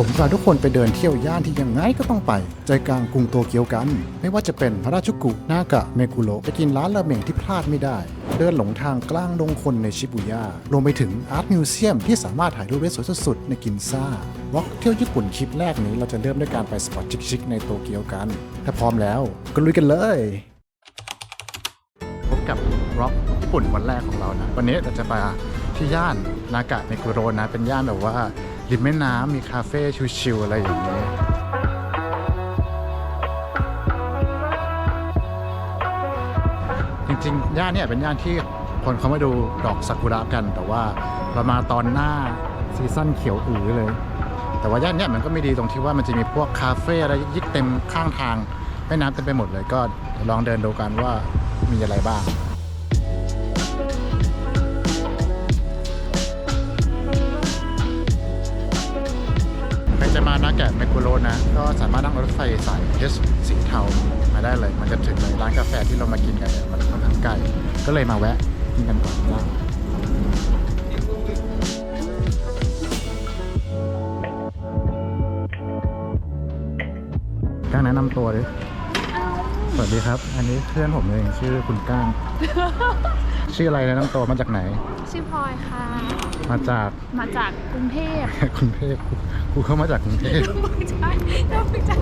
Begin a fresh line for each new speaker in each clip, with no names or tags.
ผมพาทุกคนไปเดินเที่ยวย่านที่ยังไงก็ต้องไป ใจกลางกรุงโตเกียวกัน ไม่ว่าจะเป็นพระราชกุ นากะ เมกุโรไปกินร้านราเมงที่พลาดไม่ได้ เดินหลงทางกลางดงคนในชิบุย่ารวมไปถึงอาร์ตมิวเซียมที่สามารถถ่ายรูปได้สวยสุดๆในกินซ่าวอล์กเที่ยวญี่ปุ่นคลิปแรกนี้เราจะเริ่มด้วยการไปสปอตชิคๆในโตเกียวกัน ถ้าพร้อมแล้วก็ลุยกันเลยพบกับร็อกญี่ปุ่นวันแรกของเรานะ วันนี้เราจะไปที่ย่านนากะเมกุโรนะเป็นย่านแบบว่า ริมแม่น้ำมีคาเฟ่ชิลๆอะไรอย่างนี้จริงๆย่านเนี่ยเป็นย่านที่คนเขามาดูดอกซากุระกัน แต่ว่าเรามาตอนหน้าซีซั่นเขียวอือเลย แต่ว่าย่านเนี่ยมันก็ไม่ดีตรงที่ว่ามันจะมีพวกคาเฟ่อะไรยิกเต็มข้างทางแม่น้ำเต็มไปหมดเลยก็ลองเดินดูกันว่ามีอะไรบ้าง จะมานาแกะเมกุโรนะ ก็สามารถนั่งรถไฟสายเอสสีเทามาได้เลย มันจะถึงเลยร้านกาแฟที่เรามากินกันเนี่ยมันค่อนข้างใกลก็เลยมาแวะกินกันก่อนนะก้างแนะนำตัวดิสวัสดีครับ อันนี้เพื่อนผมเองชื่อคุณก้าง ชื่ออะไรแนะนำตัวมาจากไหน
ชื่อพลอยค่ะ
มาจาก
มาจากกรุงเทพ
กรุงเทพกูกูเข้ามาจากกรุงเทพ
ไม่ใช่ไม่ใช่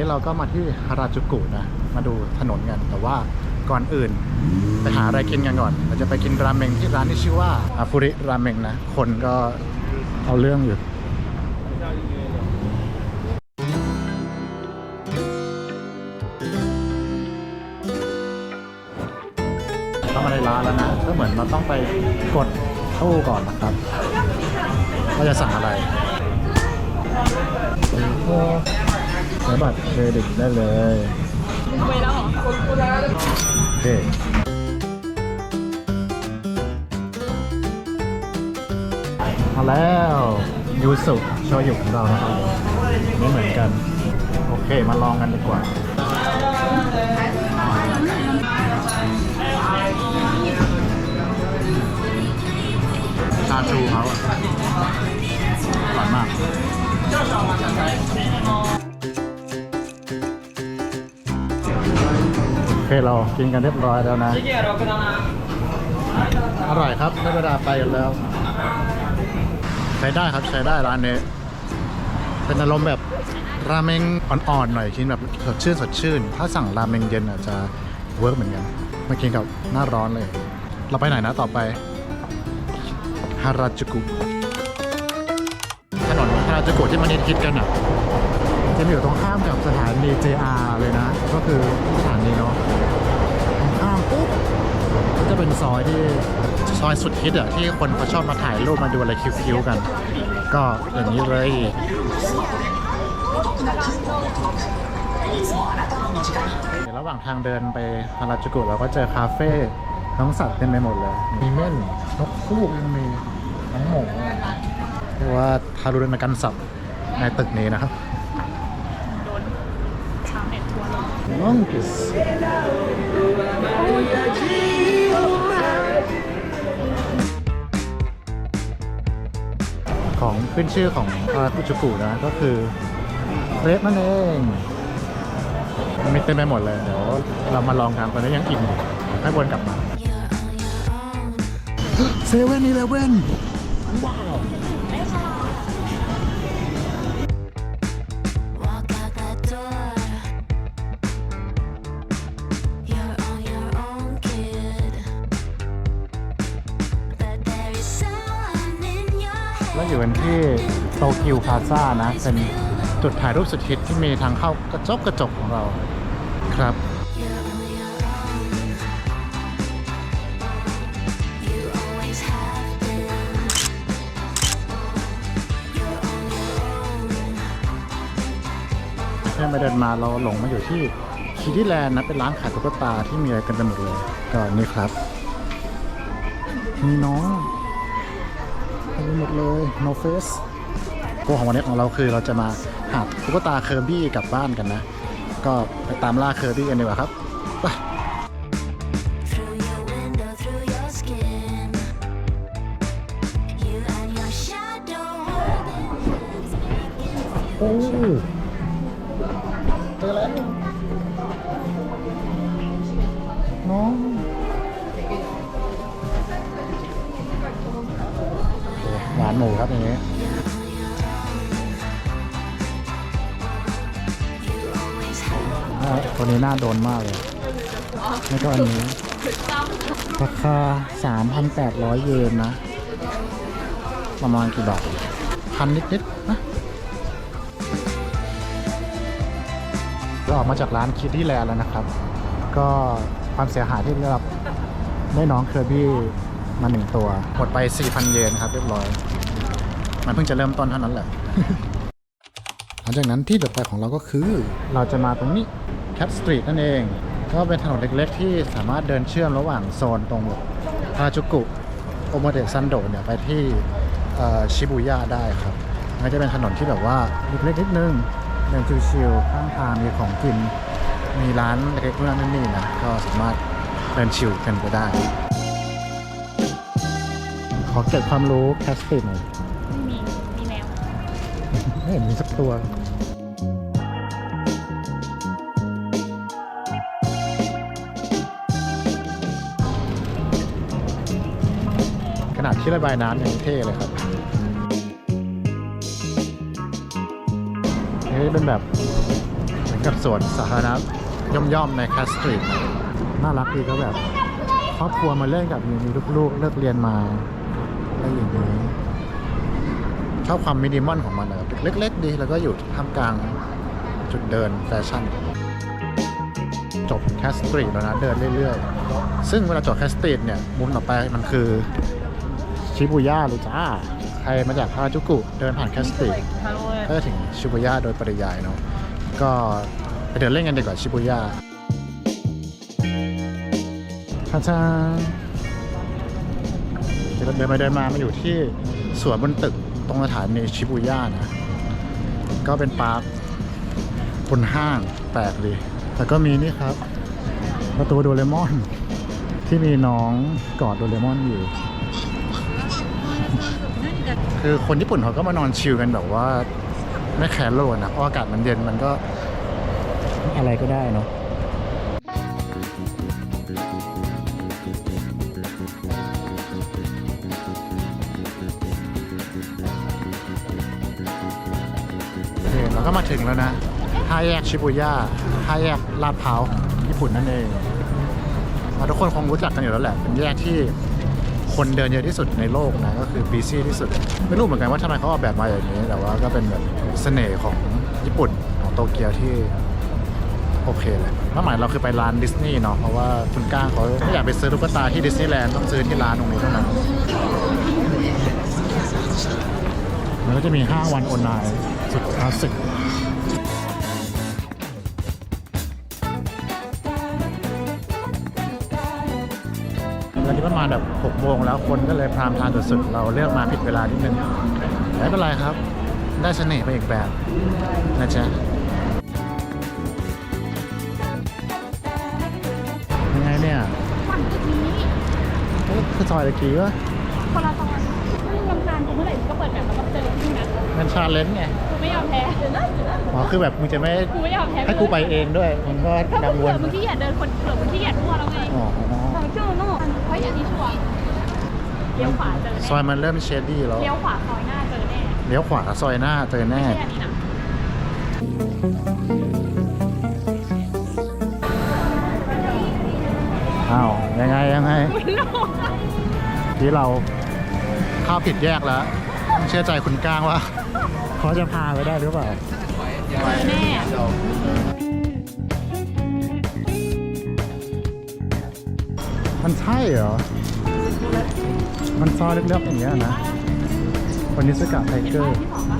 นี้เราก็มาที่ฮาราจูกุนะ มาดูถนนกัน แต่ว่าก่อนอื่น ไปหาอะไรกินกันก่อน เราจะไปกินราเมงที่ร้านที่ชื่อว่าอาฟุริราเมงนะ คนก็เอาเรื่องอยู่เข้ามาในร้านแล้วนะ ก็เหมือนเราต้องไปกดตู้ก่อนนะครับว่าจะสั่งอะไรโอ้ ช้บัตรเครดิตได้เลย
ไปแล้วเหรอ
โอเคมาแล้วยูสุโชยุของเรานะครับไม่เหมือนกัน โอเคมาลองกันดีกว่าชาชูเขาอะอร่อยมาก เคเรากินกันเรียบร้อยแล้วนะ อร่อยครับได้เวลาไปกันแล้ว ใช้ได้ครับใช้ได้ร้านนี้ เป็นอารมณ์แบบราเมงอ่อนๆหน่อยกินแบบสดชื่นสดชื่น ถ้าสั่งราเมงเย็นอาจจะเวิร์กเหมือนกันมากินกับหน้าร้อนเลย เราไปไหนนะต่อไปฮาราจูกุถนนฮาราจูกุที่มันฮิตกันอะ จะอยู่ตรงข้ามกับสถานี JR เลยนะ ก็คือสถานีเนาะตรงข้ามปุ๊บก็จะเป็นซอยที่ซอยสุดฮิตอะที่คนเขาชอบมาถ่ายรูปมาดูอะไรคิ้วๆกัน ก็อย่างนี้เลยระหว่างทางเดินไปฮาราจูกุเราก็เจอคาเฟ่น้องสัตว์เต็มไปหมดเลย มีเม่นนกคูกยังมีน้องหมูเรียกว่าทารุณกรรมสัตว์ในตึกนี้นะครับ
โดนชาวเน็ต ทัวร์ลง
Monkeys ของขึ้นชื่อของอาราคุจูกุนะก็คือเรฟนั่นเองมันมีเต็มไปหมดเลย เดี๋ยวเรามาลองกันตอนนี้ยังอิ่มอยู่ให้วนกลับมาเซเว่นอีเลเว่นว้าว ที่โตเกียวพลาซ่านะ เป็นจุดถ่ายรูปสุดฮิตที่มีทางเข้ากระจกกระจกของเราครับ
You're on your own. You always have been. You're on your own.
เพื่อนไปเดินมาเราหลงมาอยู่ที่คิดดี้แลนด์นะเป็นร้านขายตุ๊กตาที่มีอะไรกันไปหมดเลยก็นี่ครับ มีน้อง ต็มไปหมดเลย no face โกของวันนี้ของเราคือเราจะมาหาตุ๊กตาเคอร์บี้กลับบ้านกันนะ ก็ไปตามล่าเคอร์บี้กันดีกว่าครับไป หวานหมูครับอย่างนี้อ่าตัวนี้น่าโดนมากเลยแล้วก็อันนี้ ราคา 3,800 เยนนะ ประมาณกี่บาทพันนิดๆนะเราออกมาจากร้านคิดดี้แลนด์แล้วนะครับ ก็ความเสียหายที่ได้รับได้น้องเคอร์บี้มาหนึ่งตัว หมดไป 4,000 เยนครับเรียบร้อย มันเพิ่งจะเริ่มต้นเท่านั้นแหละ หลังจากนั้นที่เดือดไปของเราก็คือ เราจะมาตรงนี้ Cat Street นั่นเอง ก็เป็นถนนเล็กๆ ที่สามารถเดินเชื่อมระหว่างโซนตรงฮาราจูกุโอโมเดะซันโดเนี่ยไปที่ชิบูย่าได้ครับมันก็จะเป็นถนนที่แบบว่าเล็กๆนิดนึงเดินชิวๆข้างทางมีของกิน มีร้านเล็กๆนั่นนี่นะก็สามารถเดินชิวกันไปได้ ขอเก็บความรู้ Cat Street หน่อย เห็นมีสักตัวขนาดที่ระบายน้ำยังเท่เลยครับนี่เป็นแบบเหมือนกับสวนสาธารณะย่อมๆในแคสตรีทนะน่ารักดีก็แบบครอบครัวมาเล่นกับมีมีลูกๆเลิกเรียนมาอะไรอย่างนี้ ชอบความมินิมอลของมันอะเล็ก ๆ ดีแล้วก็อยู่ท่ามกลางจุดเดินแฟชั่น จบแคสตรีทแล้วนะเดินเรื่อย ๆ ซึ่งเวลาจบแคสตรีทเนี่ยมุมต่อไปมันคือชิบูย่าเลยจ้าใครมาจากฮาราจูกุเดินผ่านแคสตรีทก็จะถึงชิบูย่าโดยปริยายเนาะก็ไปเดินเล่นกันดีกว่าชิบูย่าท่าจ้าเดินไปเดินมามาอยู่ที่สวนบนตึก ตรงสถานีชิบูย่านะ ก็เป็นปาร์คบนห้างแปลกดีแล้วก็มีนี่ครับ ประตูโดเรมอน ที่มีน้องกอดโดเรมอนอยู่ คือคนญี่ปุ่นเขาก็มานอนชิลกันแบบว่า ไม่แคร์โลกนะเพราะอากาศมันเย็นมันก็อะไรก็ได้เนาะ แล้วนะห้าแยกชิบูย่าห้าแยกลาดพร้าวญี่ปุ่นนั่นเองอทุกคนคงรู้จักกันอยู่แล้วแหละ เป็นแยกที่คนเดินเยอะที่สุดในโลกนะก็คือบีซี่ที่สุด ไม่รู้เหมือนกันว่าทำไมเขาออกแบบมาอย่างนี้ แต่ว่าก็เป็นแบบเสน่ห์ของญี่ปุ่นของโตเกียวที่โอเคเลยเป้าหมายเราคือไปร้านดิสนีย์เนาะเพราะว่าคุณก้างเขาไม่อยากไปซื้อตุ๊กตาที่ดิสนีย์แลนด์ต้องซื้อที่ร้านตรงนี้เท่านั้นมันก็จะมี5วันออนไลน์สุดคลาสสิก วันนี้ประมาณแบบ6โมงแล้วคนก็เลยพรามทานสุดๆเราเลือกมาผิดเวลานิดนึงไม่เป็นไรครับ ได้เสน่ห์ไปอีกแบบนะจ๊ะยังไงเนี่ย
ฝั่งตึกนี้
เอ๊ะคือซอยตะกี้วะ
คนละตอนไม่ลำคาญกูเมื่อไหร่กูก็เปิดแบบแล้วก็เจอที่นัด
มันชาเลนจ์ไง
กูไม่ยอมแพ้
อ๋อคือแบบมึงจะไม่
กูไม่ยอมแพ้
ให้กูไปเองด้วยมันก็
ถ้า
กัง
มึง
ว
เผื่
ล
อมึงที่อยากเดินคนเผื่อมึงที่อยากทั่วแล้วไง
อ๋อ
ของเจ้าโน่เพราะอย่างที่ชัวร์เลี้ยวขวาเจอ
ซอย
แน่
มันเริ่มเชดดี้แล้ว
เลี้ยวขวาซอยหน้าเจอแน่
เลี้ยวขวาซอยหน้าเจอแน่
แค่นี้นะ
อ้าว ยังไง ยังไง
ไม่รู้
ที่เราเข้าผิดแยกแล้วต้องเชื่อใจคุณก้างว่าเขาจะพาไปได้หรือเปล่า
เจอแน่
มันใช่เหรอ มันซอยเล็กๆอย่างเงี้ยนะวันนี้สกัดไทเกอร์
ที่สองปะ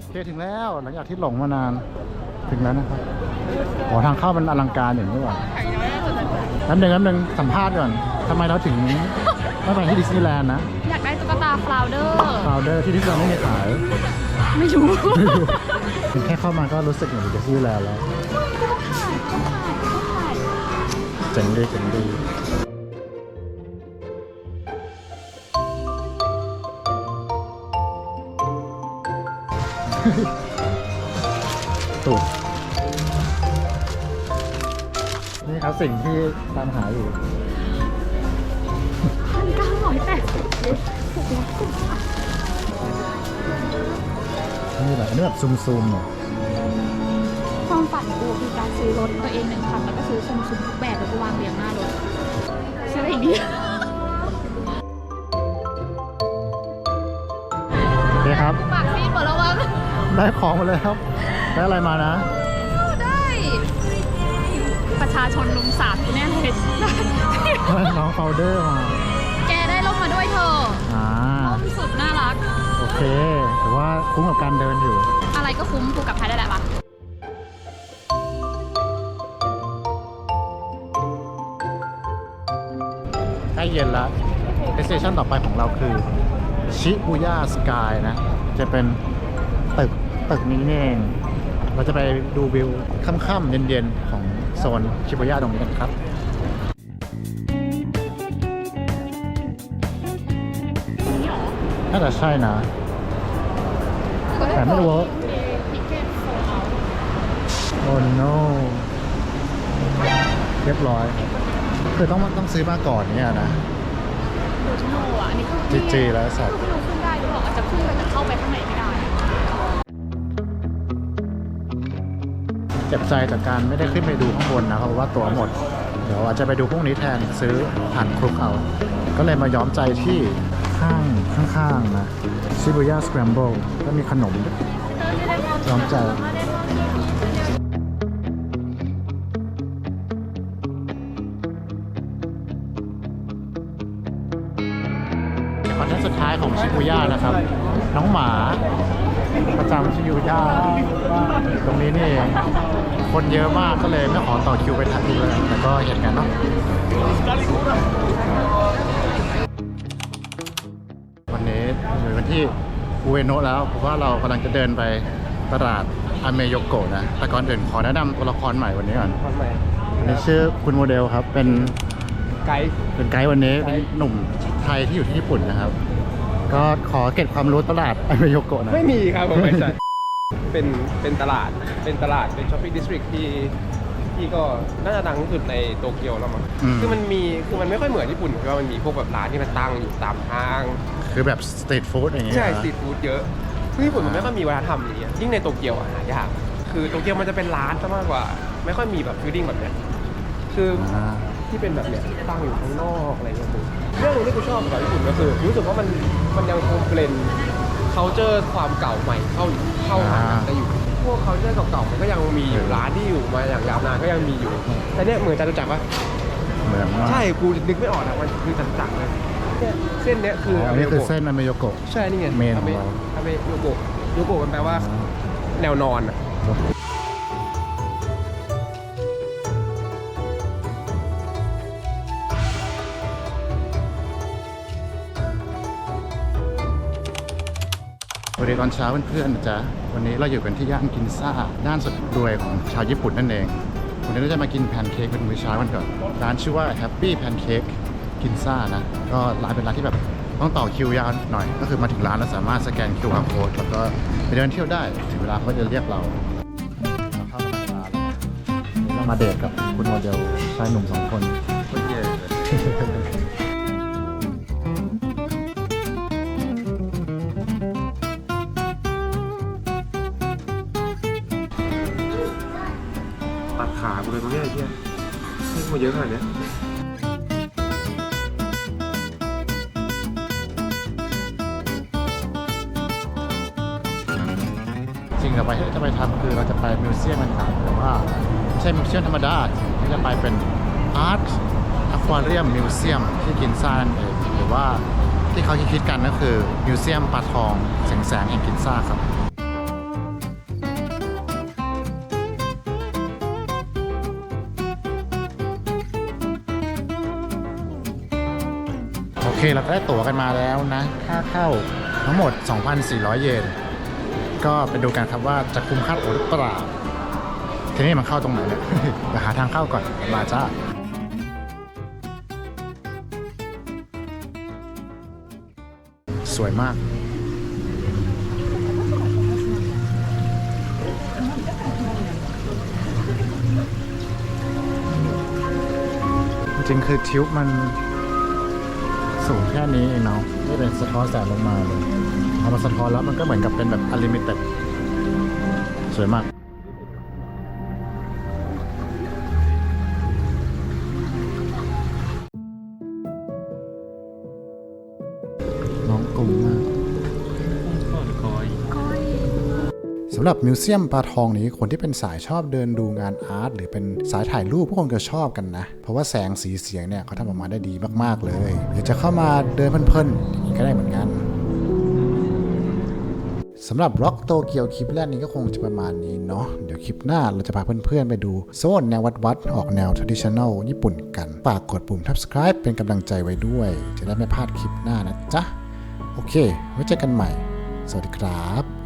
โอเคถึงแล้วหลังจากที่หลงมานานถึงแล้วนะครับโอ้ทางเข้ามันอลังการอย่างนี้ว่ะแป๊บหนึงแป๊บหนึงสัมภาษณ์ก่อนทำไมเราถึงไม่ไปที่ดิสนีย์แลนด์นะ
อยากได้ตุ๊กตาฟลาวเดอร์
ฟาวเดอร์ที่ดิสนีย์แลนด์ไม่มีขาย
ไม่รู้
แค่เข้ามาก็รู้สึกเหมือนดิสนีย์แลนด์แล้ว
ต้องถ่ายต้องถ่ายต้องถ่าย
เจ๋งดีเจ๋งดี ตุดนี่ครับสิ่งที่ตามหาอยู่
พันเก้าร้อยแปดสิบถูกแล้วถูกแล้ว
นี่แบบอันนี้แบบซูมๆหน่อย
ความฝันกูคือการซื้อรถตัวเองหนึ่งคันแล้วก็ซื้อซุมซุมทุกแบบแล้วก็วางเรียงหน้ารถซื้ออะไรอีกดี
ได้ของมาเลยครับ ได้อะไรมานะ
ได้ประชาชนลุมสาดกูแน่เลย
ได้น้องโฟลเดอร์มา
แกได้ลงมาด้วยเธอ
อ่า
ร่มสุดน่ารัก
โอเคแต่ว่าคุ้มกับการเดินอยู่
อะไรก็คุ้มกูกลับไทยได้แหละปะ
ใกล้เย็นแล้วเดสเ t ชันต่อไปของเราคือ ชิบูย่าสกายนะ จะเป็น ตึกตึกนี้นี่เองเราจะไปดูวิวค่ำๆเย็นๆ ของโซนชิบูย่าตรงนี้กันครับน่าจะใช่นะ แต่ไม่รู้ว่า
ทิเก็ตโซเอา
โอ้ no เรียบร้อย คือต้องต้องซื้อมาก่อนเนี่ยนะ
ดูชั่วโมงอะอันนี้คือ
จีจีแล้วสัตว์
คือดูขึ้นได้หรือเปล่าอาจจะขึ้นไปแต่เข้าไปข้างในไม่ได้
เจ็บใจจากการไม่ได้ขึ้นไปดูข้างบนนะเพราะว่าตั๋วหมด เดี๋ยวอาจจะไปดูพรุ่งนี้แทนซื้อผ่านคลุกเอา ก็เลยมาย้อมใจที่ข้างข้างๆนะชิบูย่าสแครมเบิลก็มีขนมย้อมใจคอนเทนต์สุดท้ายของชิบูย่านะครับ น้องหมาประจำชิบูย่าตรงนี้นี่เอง คนเยอะมากก็เลยไม่ขอต่อคิวไปถ่ายรูปเลยแต่ก็เห็นกันเนาะวันนี้อยู่กันที่อุเอโนะแล้วเพราะว่าเรากำลังจะเดินไปตลาดอเมโยโกะนะแต่ก่อนอื่นขอแนะนำตัวละครใหม่วันนี้ก่อน
ทำไม
อันนี้ชื่อคุณโมเดลครับเป็น
ไกด์
เป็นไกด์วันนี้เป็นหนุ่มไทยที่อยู่ที่ญี่ปุ่นนะครับ ก็ขอเก็บความรู้ตลาดอเมโยโกะหนะ
ไม่มีครับผมไม่ใช่ เป็นเป็นตลาดเป็นตลาดเป็นช้อปปิ้งดิสทริกที่ที่ก็น่าจะดังที่สุดในโตเกียวแล้วมั้งคือมันมีคือมันไม่ค่อยเหมือนญี่ปุ่นคือว่ามันมีพวกแบบร้านที่มันตั้งอยู่ตามทาง
คือแบบสตรีทฟู้ดอย่างเงี้ย
ใช่สตรีทฟู้ดเยอะคือญี่ปุ่นมันไม่ค่อยมีวัฒนธรรมอย่างเงี้ยยิ่งในโตเกียวอะหายาก คือโตเกียวมันจะเป็นร้านซะมากกว่า ไม่ค่อยมีแบบฟิลลิ่งแบบเนี้ย คือ
อ่า
ที่เป็นแบบเนี้ยตั้งอยู่ข้างนอกอะไรเงี้ยคือเรื่องหนึงที่กูชอบกับญี่ปุ่นก็คือรู้สึกว่ามันมันยังคงเบลน culture ความเก่าใหม่เข้าเข้าหากันได้อยู่ พวก culture เก่าๆมันก็ยังมีอยู่ร้านที่อยู่มาอย่างยาวนานก็ยังมีอยู่ แต่เนี่ยเหมือนจะรู้จักว่า
เหมือนมาก
ใช่กูนึกไม่ออกนะมันคือจังๆเลยเนี่ยเส้นเนี้ยคือ
อ๋อ
อ
อันนี้คือเส้นอเมโยโกะ
ใช่นี่ไง
เมนของเรา
อเมโยโกะโยโกะมันแปลว่าแนวนอนอะ
วัสดีตอนเช้าเพื่อนๆนะจ๊ะวันนี้เราอยู่กันที่ย่านกินซ่าย่านสุดรวยของชาวญี่ปุ่นนั่นเองวันนี้เราจะมากินแพนเค้กเป็นมื้อเช้ากันก่อนร้านชื่อว่า Happy Pancake กินซ่านะก็ร้านเป็นร้านที่แบบต้องต่อคิวยาวหน่อย ก็คือมาถึงร้านเราสามารถสแกน QR code แล้วก็ไปเดินเที่ยวได้ถึงเวลาเขาจะเรียกเราเราเข้ามาในร้านแล้วเรามาเดทกับคุณโมเดลชายหนุ่มสองคน
โอเคตัดขา เลยมั้งเนี่ยไอ้เหี้ยให้มาเยอะขนาดเนี้ย
จริงเราไปที่เราจะไปทำคือเราจะไปมิวเซียมกันครับแต่ว่าไม่ใช่มิวเซียมธรรมดาที่จะไปเป็นอาร์ตอควาเรียมมิวเซียมที่กินซ่านั่นเองหรือว่าที่เขาคิดๆกันก็คือมิวเซียมปลาทองแสงแสงแห่งกินซ่าครับ เคเราก็ได้ตั๋วกันมาแล้วนะ ค่าเข้าทั้งหมด 2,400 เยน ก็ไปดูกันครับว่าจะคุ้มค่าตั๋วหรือเปล่าทีนี้มันเข้าตรงไหนเนี่ยเดี๋ยวหาทางเข้าก่อนมาจ้าสวยมาก จริงคือทิวมัน สูงแค่นี้เองเนาะนี่เป็นสะท้อนแสงลงมาเลยพอมาสะท้อนแล้วมันก็เหมือนกับเป็นแบบอลิมิเต็ดสวยมากำหรับมิวเซียมปลาทองนี้คนที่เป็นสายชอบเดินดูงานอาร์ตหรือเป็นสายถ่ายรูปพวกคนก็ชอบกันนะ เพราะว่าแสงสีเสียงเนี่ยเขาทำออกมาได้ดีมากๆเลยหรือจะเข้ามาเดินเพลินๆอย่างนี้ก็ได้เหมือนกันสำหรับร็อกโตเกียวคลิปแรกนี้ก็คงจะประมาณนี้เนาะเดี๋ยวคลิปหน้าเราจะพาเพื่อนๆไปดูโซนแนววัดๆออกแนว traditional ญี่ปุ่นกันฝากกดปุ่ม subscribe เป็นกำลังใจไว้ด้วย จะได้ไม่พลาดคลิปหน้านะจ๊ะ โอเค ไว้เจอกันใหม่ สวัสดีครับ